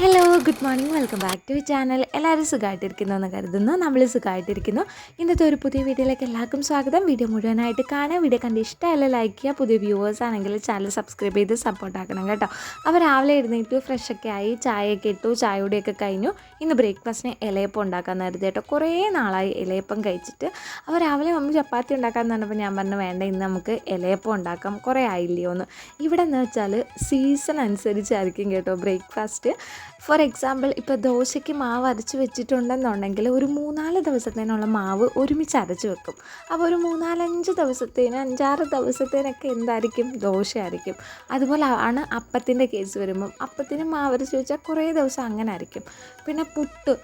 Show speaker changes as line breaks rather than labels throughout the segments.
Good morning welcome back to channel എല്ലാവരും സുഖമായിട്ടിരിക്കുന്നു എന്ന് കരുതുന്നു. നമ്മൾ സുഖമായിട്ടിരിക്കുന്നു. ഇന്നത്തെ ഒരു പുതിയ വീഡിയോയിലേക്ക് എല്ലാവർക്കും സ്വാഗതം. വീഡിയോ മുഴുവനായിട്ട് കാണാം വീഡിയോ കണ്ട് ഇഷ്ടമല്ല ലൈക്ക് ചെയ്യുക. പുതിയ വ്യൂവേഴ്സ് ആണെങ്കിൽ ചാനൽ സബ്സ്ക്രൈബ് ചെയ്ത് സപ്പോർട്ട് ആക്കണം കേട്ടോ. അപ്പോൾ രാവിലെ എഴുന്നേറ്റ് ഫ്രഷൊക്കെ ആയി ചായയൊക്കെ ഇട്ടു ചായയുടെയൊക്കെ കഴിഞ്ഞു. ഇന്ന് ബ്രേക്ക്ഫാസ്റ്റിന് ഇലയപ്പം ഉണ്ടാക്കാൻ നേരത്തെ കേട്ടോ. കുറേ നാളായി ഇലയപ്പം കഴിച്ചിട്ട്. അപ്പോൾ രാവിലെ മമ്മി ചപ്പാത്തി ഉണ്ടാക്കാമെന്ന് പറഞ്ഞപ്പോൾ ഞാൻ പറഞ്ഞു വേണ്ട ഇന്ന് നമുക്ക് ഇലയപ്പം ഉണ്ടാക്കാം. കുറേ ആയില്ലയോ എന്ന് ഇവിടെ എന്ന് വെച്ചാൽ സീസൺ അനുസരിച്ചായിരിക്കും കേട്ടോ ബ്രേക്ക്ഫാസ്റ്റ്. ഫോർ എക്സാമ്പിൾ ഇപ്പോൾ ദോശയ്ക്ക് മാവ് അരച്ച് വെച്ചിട്ടുണ്ടെന്നുണ്ടെങ്കിൽ ഒരു മൂന്നാൽ ദിവസത്തേനുള്ള മാവ് ഒരുമിച്ച് അരച്ച് വെക്കും. അപ്പോൾ ഒരു മൂന്നാലഞ്ച് ദിവസത്തേന് അഞ്ചാറ് ദിവസത്തേനൊക്കെ എന്തായിരിക്കും? ദോശയായിരിക്കും. അതുപോലെ ആണ് അപ്പത്തിന്റെ കേസ് വരുമ്പം. അപ്പത്തിന് മാവ് അരച്ച് വെച്ചാൽ കുറേ ദിവസം അങ്ങനെ ആയിരിക്കും പിന്നെ പുട്ട്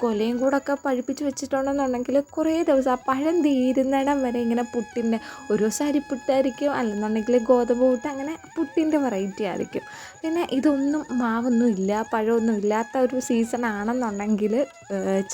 കൊലയും കൂടെ ഒക്കെ പഴുപ്പിച്ച് വെച്ചിട്ടുണ്ടെന്നുണ്ടെങ്കിൽ കുറേ ദിവസം ആ പഴം തീരുന്നിടം വരെ ഇങ്ങനെ പുട്ടിന്റെ ഒരു ദിവസം അരിപ്പുട്ടായിരിക്കും. അല്ലെന്നുണ്ടെങ്കിൽ ഗോതമ്പ് പുട്ട് അങ്ങനെ പുട്ടിന്റെ വെറൈറ്റി ആയിരിക്കും. പിന്നെ ഇതൊന്നും മാവൊന്നും ഇല്ല. പഴമൊന്നും ഇല്ലാത്ത ഒരു സീസൺ ആണെന്നുണ്ടെങ്കിൽ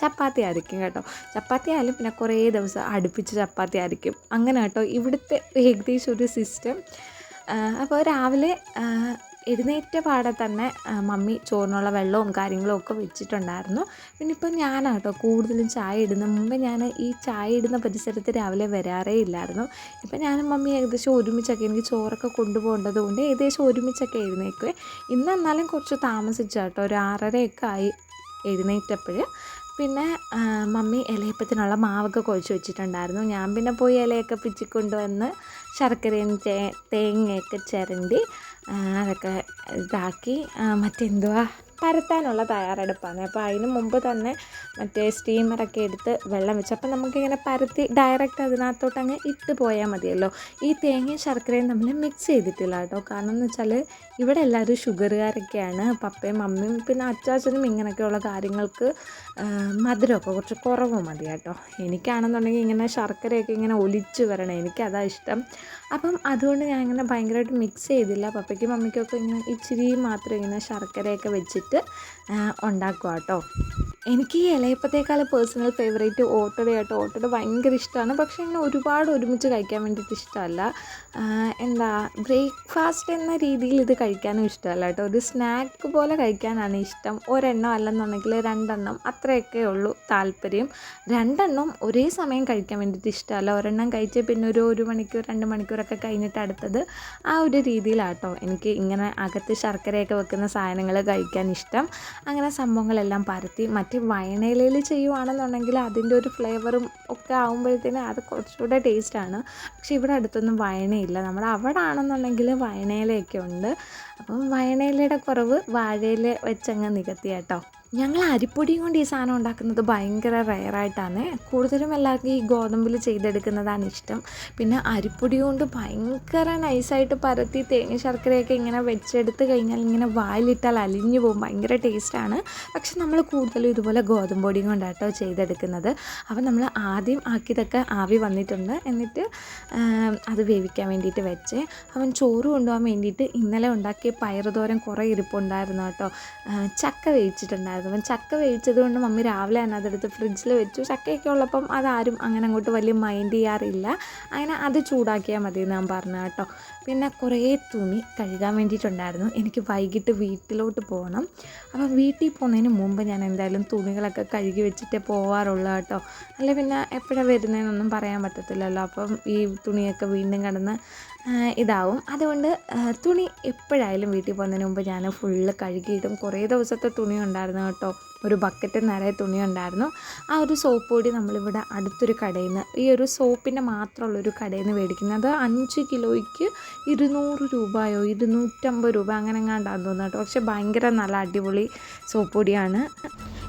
ചപ്പാത്തി ആയിരിക്കും കേട്ടോ. ചപ്പാത്തി ആയാലും പിന്നെ കുറേ ദിവസം അടുപ്പിച്ച് ചപ്പാത്തി ആയിരിക്കും. അങ്ങനെ കേട്ടോ. ഇവിടുത്തെ ഏകദേശം ഒരു സിസ്റ്റം അപ്പോൾ രാവിലെ എഴുന്നേറ്റ പാടെ തന്നെ മമ്മി ചോറിനുള്ള വെള്ളവും കാര്യങ്ങളും ഒക്കെ വെച്ചിട്ടുണ്ടായിരുന്നു. പിന്നെ ഇപ്പം ഞാനാണ് കേട്ടോ കൂടുതലും ചായ ഇടുന്ന മുമ്പ് ഞാൻ ഈ ചായ ഇടുന്ന പരിസരത്ത് രാവിലെ വരാറേ ഇല്ലായിരുന്നു. ഇപ്പം ഞാനും മമ്മി ഏകദേശം ഒരുമിച്ചൊക്കെ എനിക്ക് ചോറൊക്കെ കൊണ്ടുപോകേണ്ടത് കൊണ്ട് ഏകദേശം ഒരുമിച്ചൊക്കെ എഴുന്നേക്കുവേ. ഇന്ന് എന്നാലും കുറച്ച് താമസിച്ചു കേട്ടോ ഒരു ആറരയൊക്കെ ആയി എഴുന്നേറ്റപ്പോൾ പിന്നെ മമ്മി ഇലയപ്പത്തിനുള്ള മാവൊക്കെ കുഴച്ച് വെച്ചിട്ടുണ്ടായിരുന്നു. ഞാൻ പിന്നെ പോയി ഇലയൊക്കെ പിച്ചിക്കൊണ്ടുവന്ന് ശർക്കരയും തേങ്ങയൊക്കെ ചിരണ്ടി അതൊക്കെ ഇതാക്കി മറ്റെന്തുവാ? പരത്താനുള്ള തയ്യാറെടുപ്പാണ്. അപ്പോൾ അതിന് മുമ്പ് തന്നെ മറ്റേ സ്റ്റീമറൊക്കെ എടുത്ത് വെള്ളം വെച്ച് അപ്പോൾ നമുക്കിങ്ങനെ പരത്തി ഡയറക്റ്റ് അതിനകത്തോട്ട് അങ്ങ് ഇട്ട് പോയാൽ മതിയല്ലോ. ഈ തേങ്ങയും ശർക്കരയും തമ്മിൽ മിക്സ് ചെയ്തിട്ടില്ല കേട്ടോ. കാരണം എന്ന് വെച്ചാൽ ഇവിടെ എല്ലാവരും ഷുഗറുകാരൊക്കെയാണ് പപ്പയും അമ്മയും പിന്നെ അച്ചാച്ചനും ഇങ്ങനെയൊക്കെയുള്ള കാര്യങ്ങൾക്ക് മധുരമൊക്കെ കുറച്ച് കുറവ് മതി കേട്ടോ. എനിക്കാണെന്നുണ്ടെങ്കിൽ ഇങ്ങനെ ശർക്കരയൊക്കെ ഇങ്ങനെ ഒലിച്ച് വരണം എനിക്കതാ ഇഷ്ടം. അപ്പം അതുകൊണ്ട് ഞാൻ ഇങ്ങനെ ഭയങ്കരമായിട്ട് മിക്സ് ചെയ്തില്ല. പപ്പയ്ക്കും മമ്മിക്കൊക്കെ ഇങ്ങനെ ഇച്ചിരി മാത്രം ഇങ്ങനെ ശർക്കരയൊക്കെ വെച്ചിട്ട് ഉണ്ടാക്കുക കേട്ടോ. എനിക്ക് ഈ ഇലയപ്പത്തേക്കാൾ പേഴ്സണൽ ഫേവറേറ്റ് ഓട്ടട കേട്ടോ. ഓട്ടട ഭയങ്കര ഇഷ്ടമാണ്. പക്ഷേ ഇങ്ങനെ ഒരുപാട് ഒരുമിച്ച് കഴിക്കാൻ വേണ്ടിയിട്ട് ഇഷ്ടമല്ല. എന്താ ബ്രേക്ക്ഫാസ്റ്റ് എന്ന രീതിയിൽ ഇത് കഴിക്കാനും ഇഷ്ടമല്ല കേട്ടോ. ഒരു സ്നാക്ക് പോലെ കഴിക്കാനാണ് ഇഷ്ടം. ഒരെണ്ണം അല്ലെന്നുണ്ടെങ്കിൽ രണ്ടെണ്ണം. അത്രയൊക്കെ ഉള്ളൂ താല്പര്യം. രണ്ടെണ്ണം ഒരേ സമയം കഴിക്കാൻ വേണ്ടിയിട്ട് ഇഷ്ടമല്ല. ഒരെണ്ണം കഴിച്ച് പിന്നെ ഒരു ഒരു മണിക്കൂർ രണ്ട് മണിക്കൂറൊക്കെ കഴിഞ്ഞിട്ട് അടുത്തത് ആ ഒരു രീതിയിലാട്ടോ. എനിക്ക് ഇങ്ങനെ അകത്ത് ശർക്കരയൊക്കെ വെക്കുന്ന സാധനങ്ങൾ കഴിക്കാൻ ഇഷ്ടം. അങ്ങനെ സംഭവങ്ങളെല്ലാം പരത്തി മറ്റ് വയണയിലയിൽ ചെയ്യുവാണെന്നുണ്ടെങ്കിൽ അതിന്റെ ഒരു ഫ്ലേവറും ഒക്കെ ആകുമ്പോഴത്തേന് അത് കുറച്ചുകൂടെ ടേസ്റ്റാണ് പക്ഷേ ഇവിടെ അടുത്തൊന്നും വയണയില്ല. നമ്മുടെ അവിടെ ആണെന്നുണ്ടെങ്കിൽ വയണയിലയൊക്കെ ഉണ്ട്. അപ്പം വയണയിലയുടെ കുറവ് വാഴയില വെച്ചങ്ങ് നികത്തി കേട്ടോ ഞങ്ങൾ അരിപ്പൊടിയും കൊണ്ട് ഈ സാധനം ഉണ്ടാക്കുന്നത് ഭയങ്കര റെയറായിട്ടാണ് കൂടുതലും എല്ലാവർക്കും ഈ ഗോതമ്പിൽ ചെയ്തെടുക്കുന്നതാണ് ഇഷ്ടം. പിന്നെ അരിപ്പൊടി കൊണ്ട് ഭയങ്കര നൈസായിട്ട് പരത്തി തേങ്ങ ശർക്കരയൊക്കെ ഇങ്ങനെ വെച്ചെടുത്ത് കഴിഞ്ഞാൽ ഇങ്ങനെ വായിലിട്ടാൽ അലിഞ്ഞു പോകും. ഭയങ്കര ടേസ്റ്റാണ് പക്ഷെ നമ്മൾ കൂടുതലും ഇതുപോലെ ഗോതമ്പ് പൊടിയും കൊണ്ടാട്ടോ ചെയ്തെടുക്കുന്നത്. അപ്പോൾ നമ്മൾ ആദ്യം ആക്കിയതൊക്കെ ആവി വന്നിട്ടുണ്ട്. എന്നിട്ട് അത് വേവിക്കാൻ വേണ്ടിയിട്ട് വെച്ച്. അവൻ ചോറ് കൊണ്ടുപോകാൻ വേണ്ടിയിട്ട് ഇന്നലെ ഉണ്ടാക്കിയ പയറുതോരം കുറേ ഇരിപ്പുണ്ടായിരുന്നു കേട്ടോ. ചക്ക വേവിച്ചിട്ടുണ്ടായിരുന്നു. അപ്പം ചക്ക വേവിച്ചത് കൊണ്ട് മമ്മി രാവിലെ തന്നെ അതെടുത്ത് ഫ്രിഡ്ജിൽ വെച്ചു. ചക്കയൊക്കെ ഉള്ളപ്പം അതാരും അങ്ങനെ അങ്ങോട്ട് വലിയ മൈൻഡ് ചെയ്യാറില്ല. അങ്ങനെ അത് ചൂടാക്കിയാൽ മതി ഞാൻ പറഞ്ഞു കേട്ടോ. പിന്നെ കുറേ തുണി കഴുകാൻ വേണ്ടിയിട്ടുണ്ടായിരുന്നു. എനിക്ക് വൈകിട്ട് വീട്ടിലോട്ട് പോകണം. അപ്പം വീട്ടിൽ പോകുന്നതിന് മുമ്പ് ഞാൻ എന്തായാലും തുണികളൊക്കെ കഴുകി വെച്ചിട്ടേ പോവാറുള്ളൂ കേട്ടോ. അല്ല പിന്നെ എപ്പോഴാണ് വരുന്നതെന്നൊന്നും പറയാൻ പറ്റത്തില്ലല്ലോ. അപ്പം ഈ തുണിയൊക്കെ വീണ്ടും കിടന്ന് ഇതാവും. അതുകൊണ്ട് തുണി എപ്പോഴായാലും വീട്ടിൽ പോകുന്നതിന് മുമ്പ് ഞാൻ ഫുള്ള് കഴുകിയിടും കുറേ ദിവസത്തെ തുണി ഉണ്ടായിരുന്നു കേട്ടോ. ഒരു ബക്കറ്റ് നിറയെ തുണി ഉണ്ടായിരുന്നു ആ ഒരു സോപ്പ് പൊടി നമ്മളിവിടെ അടുത്തൊരു കടയിൽ നിന്ന് ഈ ഒരു സോപ്പിന്റെ മാത്രമുള്ളൊരു കടയിൽ നിന്ന് മേടിക്കുന്നത് അഞ്ച് കിലോയ്ക്ക് ഇരുന്നൂറ് രൂപയോ ഇരുന്നൂറ്റമ്പത് രൂപ അങ്ങനെ എങ്ങാണ്ടാന്ന് തോന്നുന്നു കേട്ടോ. പക്ഷെ ഭയങ്കര നല്ല അടിപൊളി സോപ്പ് പൊടിയാണ്.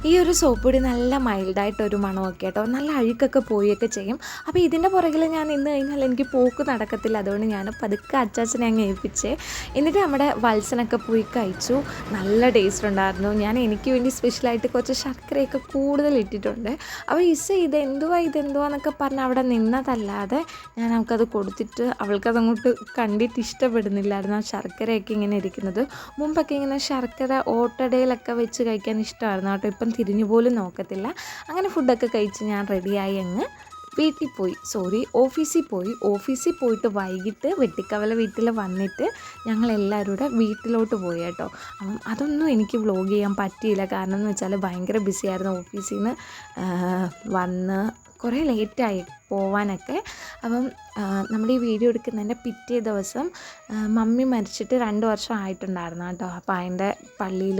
ഈ ഒരു സോപ്പ് പൊടി നല്ല മൈൽഡായിട്ടൊരു മണമൊക്കെ കേട്ടോ. നല്ല അഴുക്കൊക്കെ പോയൊക്കെ ചെയ്യും. അപ്പോൾ ഇതിന്റെ പുറകിൽ ഞാൻ നിന്ന് കഴിഞ്ഞാൽ എനിക്ക് പോക്ക് നടക്കത്തില്ല. അതുകൊണ്ട് ഞാൻ പതുക്കെ അച്ചാച്ചനെ അങ്ങ് ഏൽപ്പിച്ചേ. എന്നിട്ട് നമ്മുടെ വത്സനൊക്കെ പോയി കഴിച്ചു. നല്ല ടേസ്റ്റ് ഉണ്ടായിരുന്നു. ഞാൻ എനിക്ക് വേണ്ടി സ്പെഷ്യലായിട്ട് കുറച്ച് ശർക്കരയൊക്കെ കൂടുതൽ ഇട്ടിട്ടുണ്ട് അപ്പോൾ ഇസ ഇത് എന്തുവാ ഇത് എന്തുവാ എന്നൊക്കെ പറഞ്ഞ് അവിടെ നിന്നതല്ലാതെ ഞാൻ അവൾക്കത് കൊടുത്തിട്ട് അവൾക്കതങ്ങോട്ട് കണ്ടിട്ട് ഇഷ്ടപ്പെടുന്നില്ലായിരുന്നു ആ ശർക്കരയൊക്കെ ഇങ്ങനെ ഇരിക്കുന്നത്. മുമ്പൊക്കെ ഇങ്ങനെ ശർക്കര ഓട്ടടയിലൊക്കെ വെച്ച് കഴിക്കാൻ ഇഷ്ടമായിരുന്നു കേട്ടോ. ഇപ്പം തിരിഞ്ഞു പോലും നോക്കത്തില്ല. അങ്ങനെ ഫുഡൊക്കെ കഴിച്ച് ഞാൻ റെഡിയായി അങ്ങ് വീട്ടിൽ പോയി. സോറി ഓഫീസിൽ പോയി. ഓഫീസിൽ പോയിട്ട് വൈകിട്ട് വെട്ടിക്കവല വീട്ടിൽ വന്നിട്ട് ഞങ്ങൾ എല്ലാവരും കൂടെ വീട്ടിലോട്ട് പോയി കേട്ടോ. അപ്പം അതൊന്നും എനിക്ക് വ്ലോഗ് ചെയ്യാൻ പറ്റിയില്ല. കാരണം എന്ന് വെച്ചാൽ ഭയങ്കര ബിസിയായിരുന്നു ഓഫീസിൽ നിന്ന് വന്ന് കുറേ ലേറ്റായി പോവാനൊക്കെ. അപ്പം നമ്മുടെ ഈ വീഡിയോ എടുക്കുന്നതിന്റെ പിറ്റേ ദിവസം മമ്മി മരിച്ചിട്ട് രണ്ട് വർഷം ആയിട്ടുണ്ടായിരുന്നു കേട്ടോ. അപ്പോൾ അതിന്റെ പള്ളിയിൽ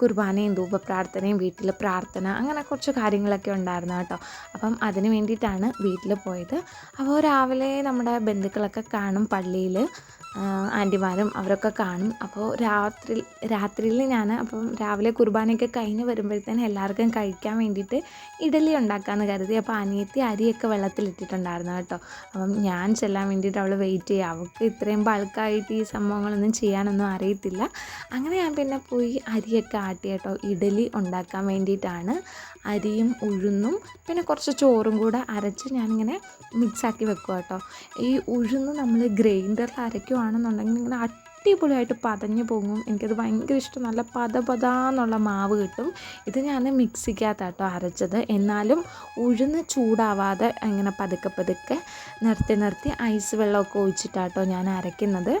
കുർബാനയും ധൂപപ്രാർത്ഥനയും വീട്ടിൽ പ്രാർത്ഥന അങ്ങനെ കുറച്ച് കാര്യങ്ങളൊക്കെ ഉണ്ടായിരുന്നു കേട്ടോ. അപ്പം അതിന് വേണ്ടിയിട്ടാണ് വീട്ടിൽ പോയത്. അപ്പോൾ രാവിലെ നമ്മുടെ ബന്ധുക്കളൊക്കെ കാണും പള്ളിയിൽ. ആന്റിമാരും അവരൊക്കെ കാണും. അപ്പോൾ രാത്രി രാത്രിയിൽ ഞാൻ അപ്പം രാവിലെ കുർബാനയൊക്കെ കഴിഞ്ഞ് വരുമ്പോഴത്തേന് എല്ലാവർക്കും കഴിക്കാൻ വേണ്ടിയിട്ട് ഇഡലി ഉണ്ടാക്കാമെന്ന് കരുതി. അപ്പോൾ അനിയത്തി അരിയൊക്കെ വെള്ളത്തിലിട്ടിട്ടുണ്ടായിരുന്നു കേട്ടോ. അപ്പം ഞാൻ ചെല്ലാൻ വേണ്ടിയിട്ട് അവൾ വെയിറ്റ് ചെയ്യുക അവൾക്ക് ഇത്രയും ബൾക്കായിട്ട് ഈ സംഭവങ്ങളൊന്നും ചെയ്യാനൊന്നും അറിയത്തില്ല. അങ്ങനെ ഞാൻ പിന്നെ പോയി അരിയൊക്കെ ആട്ടി കേട്ടോ. ഇഡലി ഉണ്ടാക്കാൻ വേണ്ടിയിട്ടാണ് അരിയും ഉഴുന്നും പിന്നെ കുറച്ച് ചോറും കൂടെ അരച്ച് ഞാനിങ്ങനെ മിക്സാക്കി വെക്കുക കേട്ടോ. ഈ ഉഴുന്ന് നമ്മൾ ഗ്രൈൻഡറിൽ അരയ്ക്കുവാണെന്നുണ്ടെങ്കിൽ ഇങ്ങനെ അടിപൊളിയായിട്ട് പതഞ്ഞു പോകും. എനിക്കത് ഭയങ്കര ഇഷ്ടം. നല്ല പത പതാന്നുള്ള മാവ് കിട്ടും. ഇത് ഞാൻ മിക്സിക്കകത്താട്ടോ അരച്ചത്. എന്നാലും ഉഴുന്ന് ചൂടാവാതെ ഇങ്ങനെ പതുക്കെ പതുക്കെ നിർത്തി നിർത്തി ഐസ് വെള്ളമൊക്കെ ഒഴിച്ചിട്ടാട്ടോ ഞാൻ അരയ്ക്കുന്നത്.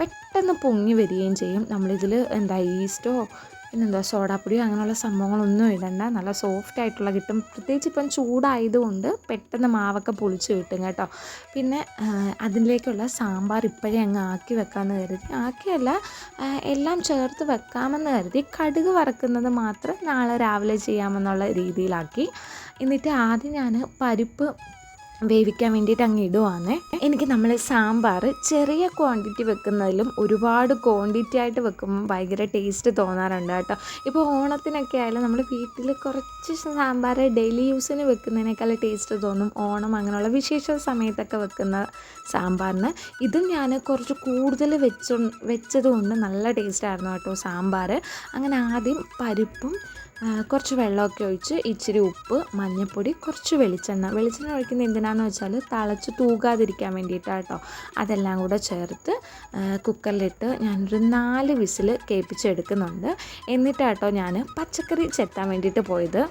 പെട്ടെന്ന് പൊങ്ങി വരികയും ചെയ്യും. നമ്മളിതിൽ എന്താ ഈസ്റ്റോ പിന്നെന്താ സോഡാപ്പൊടിയോ അങ്ങനെയുള്ള സംഭവങ്ങളൊന്നും ഇടണ്ട. നല്ല സോഫ്റ്റ് ആയിട്ടുള്ള കിട്ടും. പ്രത്യേകിച്ച് ഇപ്പം ചൂടായതുകൊണ്ട് പെട്ടെന്ന് മാവൊക്കെ പൊളിച്ച് കിട്ടും കേട്ടോ. പിന്നെ അതിലേക്കുള്ള സാമ്പാർ ഇപ്പോഴേ അങ്ങ് ആക്കി വെക്കാമെന്ന് കരുതി. ആക്കിയല്ല എല്ലാം ചേർത്ത് വെക്കാമെന്ന് കരുതി കടുക് വറക്കുന്നത് മാത്രം നാളെ രാവിലെ ചെയ്യാമെന്നുള്ള രീതിയിലാക്കി. എന്നിട്ട് ആദ്യം ഞാൻ പരിപ്പ് വേവിക്കാൻ വേണ്ടിയിട്ട് അങ്ങ് ഇടുവാണ് എനിക്ക് നമ്മൾ സാമ്പാർ ചെറിയ ക്വാണ്ടിറ്റി വെക്കുന്നതിലും ഒരുപാട് ക്വാണ്ടിറ്റി ആയിട്ട് വെക്കുമ്പോൾ ഭയങ്കര ടേസ്റ്റ് തോന്നാറുണ്ട് കേട്ടോ. ഇപ്പോൾ ഓണത്തിനൊക്കെ ആയാലും നമ്മൾ വീട്ടിൽ കുറച്ച് സാമ്പാർ ഡെയിലി യൂസിന് വെക്കുന്നതിനേക്കാൾ ടേസ്റ്റ് തോന്നും. ഓണം അങ്ങനെയുള്ള വിശേഷ സമയത്തൊക്കെ വെക്കുന്ന സാമ്പാറിന്. ഇതും ഞാൻ കുറച്ച് കൂടുതൽ വെച്ചു വെച്ചതുകൊണ്ട് നല്ല ടേസ്റ്റ് ആയിരുന്നു കേട്ടോ സാമ്പാർ അങ്ങനെ ആദ്യം പരിപ്പും കുറച്ച് വെള്ളമൊക്കെ ഒഴിച്ച് ഇച്ചിരി ഉപ്പ് മഞ്ഞൾപ്പൊടി കുറച്ച് വെളിച്ചെണ്ണ. വെളിച്ചെണ്ണ ഒഴിക്കുന്നത് എന്തിനാണെന്ന് വെച്ചാൽ തിളച്ച് തൂകാതിരിക്കാൻ വേണ്ടിയിട്ടാണ് കേട്ടോ അതെല്ലാം കൂടെ ചേർത്ത് കുക്കറിലിട്ട് ഞാനൊരു നാല് വിസിൽ കേൾപ്പിച്ചെടുക്കുന്നുണ്ട്. എന്നിട്ടാട്ടോ ഞാൻ പച്ചക്കറി ചെത്താൻ വേണ്ടിയിട്ട് പോയത്.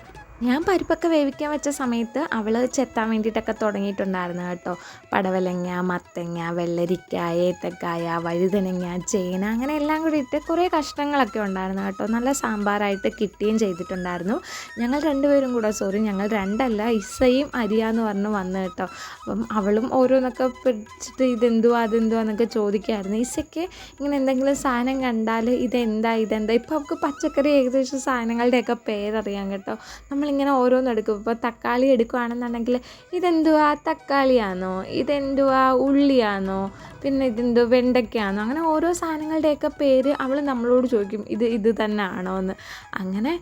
ഞാൻ പരിപ്പൊക്കെ വേവിക്കാൻ വെച്ച സമയത്ത് അവൾ ചെത്താൻ വേണ്ടിയിട്ടൊക്കെ തുടങ്ങിയിട്ടുണ്ടായിരുന്നു കേട്ടോ. പടവലങ്ങ മത്തങ്ങ വെള്ളരിക്ക ഏത്തക്കായ വഴുതനങ്ങ ചേന അങ്ങനെ എല്ലാം കൂടി ഇട്ട് കുറേ കഷ്ണങ്ങളൊക്കെ ഉണ്ടായിരുന്നു കേട്ടോ. നല്ല സാമ്പാറായിട്ട് കിട്ടുകയും ചെയ്തിട്ടുണ്ടായിരുന്നു. ഞങ്ങൾ രണ്ടുപേരും കൂടെ സോറി ഞങ്ങൾ രണ്ടല്ല ഇസയും അരിയാന്ന് പറഞ്ഞ് വന്ന് കേട്ടോ. അപ്പം അവളും ഓരോന്നൊക്കെ പിടിച്ചിട്ട് ഇതെന്തുവാ അതെന്തുവാ എന്നൊക്കെ ചോദിക്കുമായിരുന്നു ഇസയ്ക്ക് ഇങ്ങനെ എന്തെങ്കിലും സാധനം കണ്ടാൽ ഇതെന്താ ഇതെന്താ? ഇപ്പോൾ നമുക്ക് പച്ചക്കറി ഏകദേശം സാധനങ്ങളുടെയൊക്കെ പേരറിയാം കേട്ടോ. നമ്മൾ നമ്മളിങ്ങനെ ഓരോന്ന് എടുക്കും. ഇപ്പോൾ തക്കാളി എടുക്കുകയാണെന്നുണ്ടെങ്കിൽ ഇതെന്തുവാ? തക്കാളിയാണോ ഇതെന്തുവാ? ഉള്ളിയാണോ പിന്നെ ഇതെന്തോ വെണ്ടയ്ക്കാണോ അങ്ങനെ ഓരോ സാധനങ്ങളുടെയൊക്കെ പേര് അവൾ നമ്മളോട് ചോദിക്കും. ഇത് ഇത് തന്നെ ആണോ എന്ന് അങ്ങനെ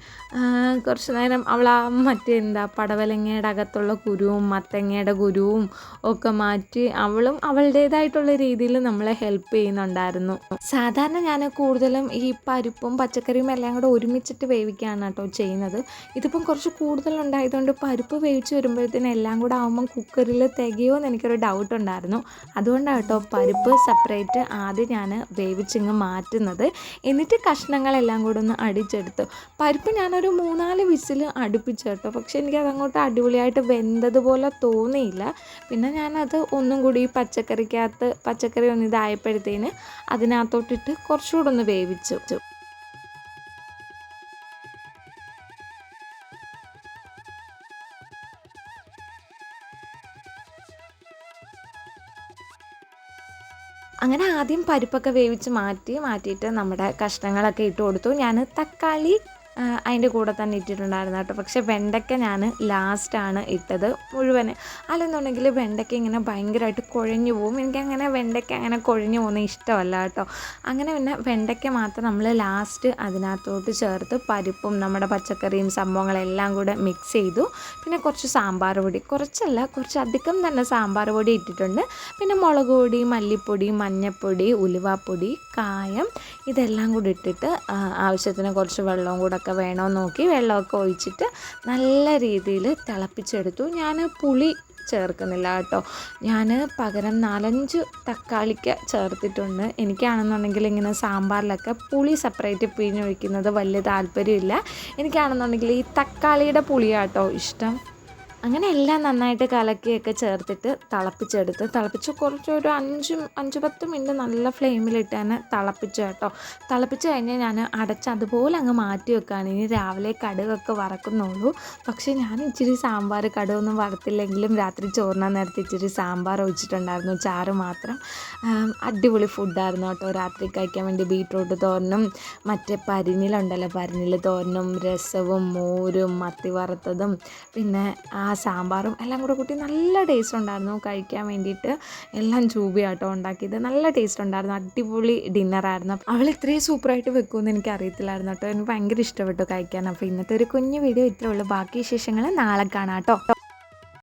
കുറച്ച് നേരം അവൾ ആ മറ്റേ എന്താ പടവലങ്ങയുടെ അകത്തുള്ള കുരുവും മത്തങ്ങയുടെ കുരുവും ഒക്കെ മാറ്റി അവളും അവളുടേതായിട്ടുള്ള രീതിയിൽ നമ്മളെ ഹെൽപ്പ് ചെയ്യുന്നുണ്ടായിരുന്നു. സാധാരണ ഞാൻ കൂടുതലും ഈ പരിപ്പും പച്ചക്കറിയും എല്ലാം കൂടെ ഒരുമിച്ചിട്ട് വേവിക്കുകയാണ് കേട്ടോ ചെയ്യുന്നത്. ഇതിപ്പം കുറച്ച് കൂടുതലുണ്ടായതുകൊണ്ട് പരിപ്പ് വേവിച്ച് വരുമ്പോഴത്തേനും എല്ലാം കൂടെ ആകുമ്പം കുക്കറിൽ തികയോ എന്ന് എനിക്കൊരു ഡൗട്ട് ഉണ്ടായിരുന്നു. അതുകൊണ്ടാണ് കേട്ടോ പരിപ്പ് സെപ്പറേറ്റ് ആദ്യം ഞാൻ വേവിച്ചിങ്ങ് മാറ്റുന്നത്. എന്നിട്ട് കഷ്ണങ്ങളെല്ലാം കൂടെ ഒന്ന് അടിച്ചെടുത്തു. പരിപ്പ് ഞാനൊരു മൂന്നാൽ വിസിൽ അടുപ്പിച്ചു കേട്ടോ പക്ഷേ എനിക്കത് അങ്ങോട്ട് അടിപൊളിയായിട്ട് വെന്തതുപോലെ തോന്നിയില്ല. പിന്നെ ഞാനത് ഒന്നും കൂടി പച്ചക്കറിക്കകത്ത് പച്ചക്കറി ഒന്ന് ഇതായപ്പോഴത്തേന് അതിനകത്തോട്ടിട്ട് കുറച്ചുകൂടെ ഒന്ന് വേവിച്ചു. അങ്ങനെ ആദ്യം പരിപ്പൊക്കെ വേവിച്ച് മാറ്റി മാറ്റിയിട്ട് നമ്മുടെ കഷ്ണങ്ങളൊക്കെ ഇട്ട് കൊടുത്തു. ഞാൻ തക്കാളി അതിന്റെ കൂടെ തന്നെ ഇട്ടിട്ടുണ്ടായിരുന്നു കേട്ടോ. പക്ഷേ വെണ്ടയ്ക്ക ഞാൻ ലാസ്റ്റാണ് ഇട്ടത് മുഴുവൻ അല്ലെന്നുണ്ടെങ്കിൽ വെണ്ടയ്ക്ക ഇങ്ങനെ ഭയങ്കരമായിട്ട് കുഴഞ്ഞു പോകും എനിക്കങ്ങനെ വെണ്ടയ്ക്ക അങ്ങനെ കുഴഞ്ഞു പോകുന്ന ഇഷ്ടമല്ല കേട്ടോ. അങ്ങനെ പിന്നെ വെണ്ടയ്ക്ക മാത്രം നമ്മൾ ലാസ്റ്റ് അതിനകത്തോട്ട് ചേർത്ത് പരിപ്പും നമ്മുടെ പച്ചക്കറിയും സംഭവങ്ങളെല്ലാം കൂടെ മിക്സ് ചെയ്തു. പിന്നെ കുറച്ച് സാമ്പാർ പൊടി. കുറച്ചല്ല കുറച്ച് അധികം തന്നെ സാമ്പാർ പൊടി ഇട്ടിട്ടുണ്ട്. പിന്നെ മുളക് പൊടി മല്ലിപ്പൊടി മഞ്ഞൾപ്പൊടി ഉലുവാപ്പൊടി കായം ഇതെല്ലാം കൂടി ഇട്ടിട്ട് ആവശ്യത്തിന് കുറച്ച് വെള്ളവും കൂടെ ഒക്കെ വേണോ നോക്കി വെള്ളമൊക്കെ ഒഴിച്ചിട്ട് നല്ല രീതിയിൽ തിളപ്പിച്ചെടുത്തു. ഞാൻ പുളി ചേർക്കുന്നില്ല കേട്ടോ. ഞാൻ പകരം നാലഞ്ച് തക്കാളിക്ക് ചേർത്തിട്ടുണ്ട്. എനിക്കാണെന്നുണ്ടെങ്കിൽ ഇങ്ങനെ സാമ്പാറിലൊക്കെ പുളി സെപ്പറേറ്റ് പിഴിഞ്ഞൊഴിക്കുന്നത് വലിയ താല്പര്യമില്ല. എനിക്കാണെന്നുണ്ടെങ്കിൽ ഈ തക്കാളിയുടെ പുളിയാട്ടോ ഇഷ്ടം. അങ്ങനെ എല്ലാം നന്നായിട്ട് കലക്കിയൊക്കെ ചേർത്തിട്ട് തിളപ്പിച്ചെടുത്ത് തിളപ്പിച്ച് കുറച്ച് ഒരു അഞ്ച് അഞ്ച് പത്ത് മിനിറ്റ് നല്ല ഫ്ലെയിമിലിട്ട് തന്നെ തിളപ്പിച്ചു കേട്ടോ. തിളപ്പിച്ച് കഴിഞ്ഞ് ഞാൻ അടച്ച് അതുപോലെ അങ്ങ് മാറ്റി വെക്കുകയാണ് ഇനി രാവിലെ കടുകൊക്കെ വറക്കുന്നുള്ളൂ പക്ഷേ ഞാൻ ഇച്ചിരി സാമ്പാർ കടുകൊന്നും വറുത്തില്ലെങ്കിലും രാത്രി ചോറിനാൻ നേരത്തെ ഇച്ചിരി സാമ്പാർ ഒഴിച്ചിട്ടുണ്ടായിരുന്നു ചാറ് മാത്രം. അടിപൊളി ഫുഡായിരുന്നു കേട്ടോ. രാത്രി കഴിക്കാൻ വേണ്ടി ബീട്രൂട്ട് തോരനും മറ്റേ പരിഞ്ഞിലുണ്ടല്ലോ പരിനിൽ തോരനും രസവും മോരും മത്തി വറുത്തതും പിന്നെ ആ സാമ്പാറും എല്ലാം കൂടെ കൂട്ടി നല്ല ടേസ്റ്റ് ഉണ്ടായിരുന്നു കഴിക്കാൻ വേണ്ടിയിട്ട്. എല്ലാം ചൂബിയാട്ടോ ഉണ്ടാക്കിയത്. നല്ല ടേസ്റ്റ് ഉണ്ടായിരുന്നു. അടിപൊളി ഡിന്നറായിരുന്നു അവൾ ഇത്രയും സൂപ്പറായിട്ട് വെക്കുമെന്ന് എനിക്ക് അറിയത്തില്ലായിരുന്നു കേട്ടോ. എനിക്ക് ഭയങ്കര ഇഷ്ടപ്പെട്ടു കഴിക്കാൻ. അപ്പോൾ ഇന്നത്തെ ഒരു കുഞ്ഞു വീഡിയോ ഇത്രേ ഉള്ളൂ. ബാക്കി വിശേഷങ്ങൾ നാളെ കാണാം കേട്ടോ.